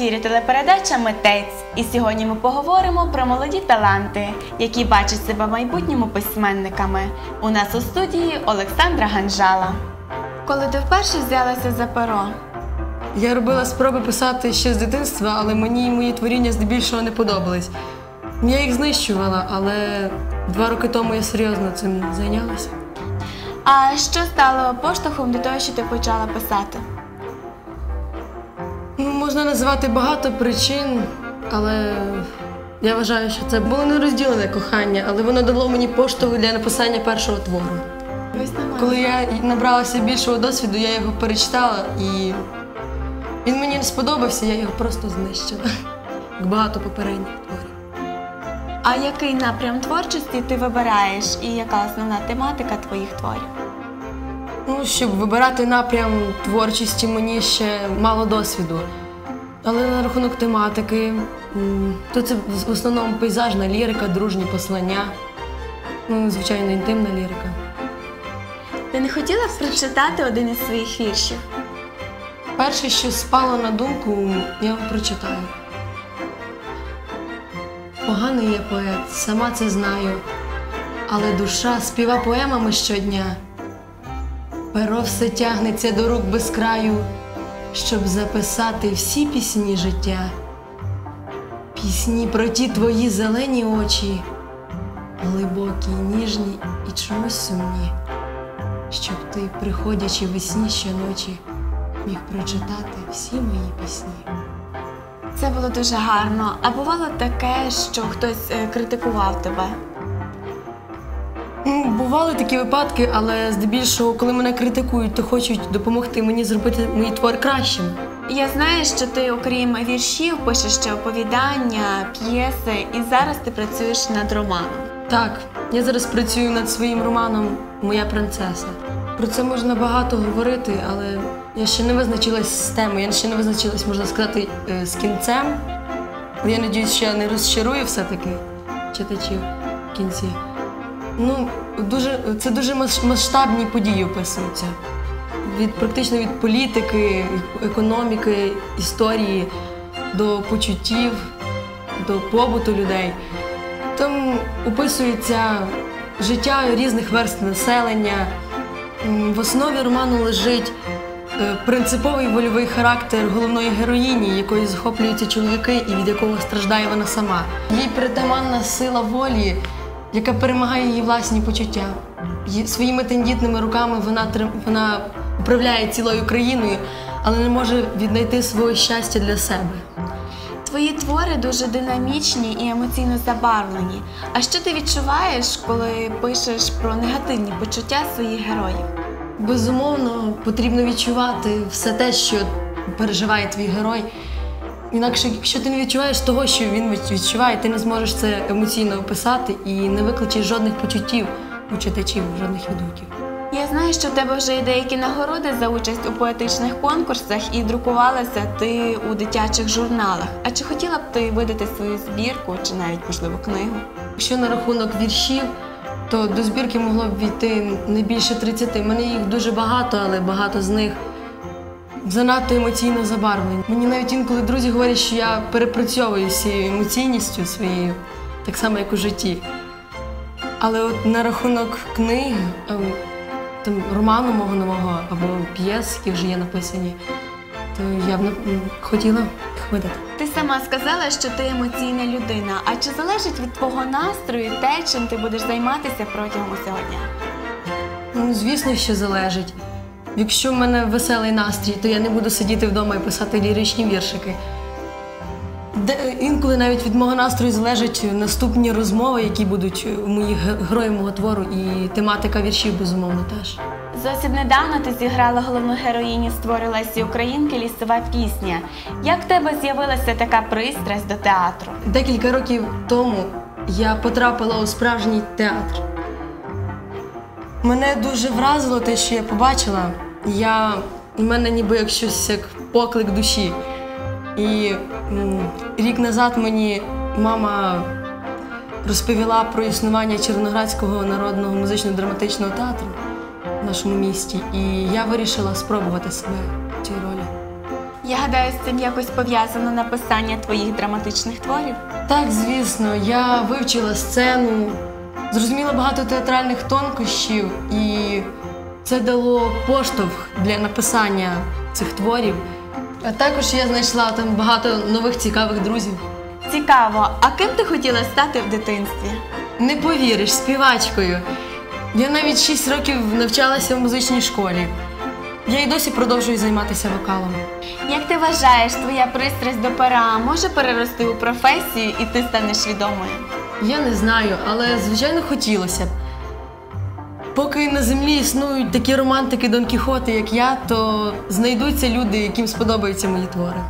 ефірі телепередача Митець. І сьогодні ми поговоримо про молоді таланти, які бачать себе в майбутньому письменниками. У нас у студії Олександра Ганжала. Коли ти вперше взялася за перо, Я робила спроби писати ще з дитинства, але мені мої творіння здебільшого не подобались. Я їх знищувала, але два роки тому я серйозно цим зайнялася. а що стало поштовхом до того, що ти почала писати? Можна назвати багато причин, але я вважаю, що це було нерозділене кохання, але воно дало мені поштовх для написання першого твору. Коли я набралася більшого досвіду, я його перечитала і він мені не сподобався, я його просто знищила. Як багато попередніх творів. А який напрям творчості ти вибираєш і яка основна тематика твоїх творів? Ну, щоб вибирати напрям творчості, мені ще мало досвіду. Але на рахунок тематики, то це в основному пейзажна лірика, дружні послання, ну, звичайно, інтимна лірика. Ти не хотіла б прочитати один із своїх віршів? Перше, що спало на думку, я вам прочитаю. Поганий я поет, сама це знаю, але душа співа поемами щодня. Перо все тягнеться до рук без краю, щоб записати всі пісні життя. Пісні про ті твої зелені очі, глибокі, ніжні і чомусь сумні, щоб ти, приходячи весні щоночі, міг прочитати всі мої пісні. Це було дуже гарно. А бувало таке, що хтось е, критикував тебе. Ну, Бували такі випадки, але здебільшого, коли мене критикують, то хочуть допомогти мені зробити мої твори кращими. Я знаю, що ти, окрім віршів, пишеш ще оповідання, п'єси, і зараз ти працюєш над романом. Так, я зараз працюю над своїм романом Моя принцеса. Про це можна багато говорити, але я ще не визначилась з темою, я ще не визначилась, можна сказати, е, з кінцем. Я надіюсь, що я не розчарую все-таки читачів в кінці. Ну, дуже, це дуже масштабні події описуються. Від, практично від політики, економіки, історії до почуттів, до побуту людей. Там описується життя різних верств населення. В основі роману лежить е, принциповий вольовий характер головної героїні, якою захоплюються чоловіки і від якого страждає вона сама. Їй притаманна сила волі, яка перемагає її власні почуття. Її- Своїми тендітними руками вона, вона управляє цілою країною, але не може віднайти свого щастя для себе. Твої твори дуже динамічні і емоційно забарвлені. А що ти відчуваєш, коли пишеш про негативні почуття своїх героїв? Безумовно, потрібно відчувати все те, що переживає твій герой. Інакше, якщо ти не відчуваєш того, що він від- відчуває, ти не зможеш це емоційно описати і не викличеш жодних почуттів у читачів, жодних відгуків. Я знаю, що в тебе вже є деякі нагороди за участь у поетичних конкурсах і друкувалася ти у дитячих журналах. А чи хотіла б ти видати свою збірку чи навіть можливо книгу? Якщо на рахунок віршів, то до збірки могло б війти не більше 30. У мене їх дуже багато, але багато з них занадто емоційно забарвлені. Мені навіть інколи друзі говорять, що я перепрацьовую цією емоційністю своєю, так само, як у житті. Але от на рахунок книг, ем, там, роману мого нового або п'єс, які вже є написані, то я б хотіла їх видати. Ти сама сказала, що ти емоційна людина. А чи залежить від твого настрою те, чим ти будеш займатися протягом усього дня? Ну, звісно, що залежить. Якщо в мене веселий настрій, то я не буду сидіти вдома і писати ліричні віршики. Де, інколи навіть від мого настрою залежать наступні розмови, які будуть у моїх ге- героїв мого твору, і тематика віршів, безумовно, теж. Зовсім недавно ти зіграла головну героїні створі Лесі Українки лісова пісня. Як в тебе з'явилася така пристрасть до театру? Декілька років тому я потрапила у справжній театр. Мене дуже вразило те, що я побачила. Я, у мене ніби як щось як поклик душі. І м, рік назад мені мама розповіла про існування Червоноградського народного музично-драматичного театру в нашому місті. І я вирішила спробувати себе в цій ролі. Я гадаю, з цим якось пов'язано написання твоїх драматичних творів. Так, звісно, я вивчила сцену, зрозуміла багато театральних тонкощів, і це дало поштовх для написання цих творів. А також я знайшла там багато нових цікавих друзів. Цікаво, а ким ти хотіла стати в дитинстві? Не повіриш, співачкою. Я навіть 6 років навчалася в музичній школі. Я й досі продовжую займатися вокалом. Як ти вважаєш, твоя пристрасть до пера може перерости у професію і ти станеш відомою? Я не знаю, але звичайно хотілося б. Поки на землі існують такі романтики Дон Кіхоти, як я, то знайдуться люди, яким сподобаються мої твори.